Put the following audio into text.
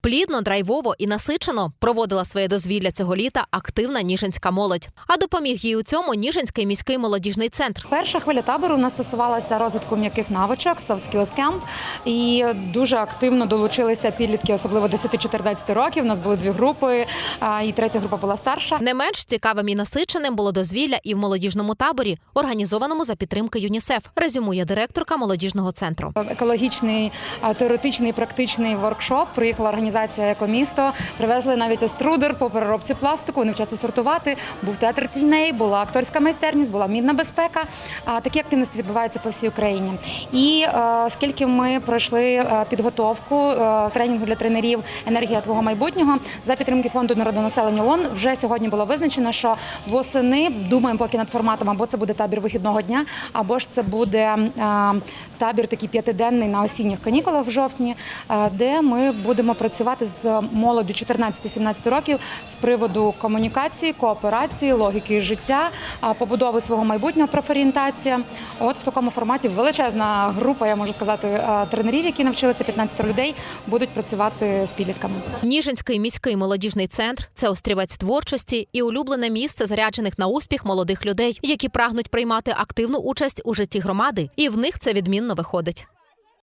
Плідно, драйвово і насичено проводила своє дозвілля цього літа активна ніжинська молодь. А допоміг їй у цьому Ніжинський міський молодіжний центр. Перша хвиля табору у нас стосувалася розвитку м'яких навичок, Soft Skills Camp. І дуже активно долучилися підлітки, особливо 10-14 років. У нас були дві групи, і третя група була старша. Не менш цікавим і насиченим було дозвілля і в молодіжному таборі, організованому за підтримки ЮНІСЕФ, резюмує директорка молодіжного центру. Екологічний, теоретичний і практичний воркшоп. Приїхала організація «Екомісто». Привезли навіть еструдер по переробці пластику. Вони вчаться сортувати. Був театр тіней, була акторська майстерність, була мідна безпека. Такі активності відбуваються по всій Україні. І е, оскільки ми пройшли е, підготовку е, тренінгу для тренерів енергія твого майбутнього за підтримки фонду народонаселення ООН, вже сьогодні було визначено, що восени думаємо поки над форматом, або це буде табір вихідного дня, або ж це буде табір такий п'ятиденний на осінніх канікулах в жовтні, де ми будемо працювати з молоддю 14-17 років з приводу комунікації, кооперації, логіки життя, побудови свого майбутнього профорієнтація. От в такому форматі величезна група, я можу сказати, е, тренерів, які навчилися 15 людей, будуть працювати з підлітками. Ніжинський міський молодіжний центр це острівець творчості і улюблене місце заряджених на успіх молодих людей, які прагнуть приймати активну участь у житті громади, і в них це відмінно виходить.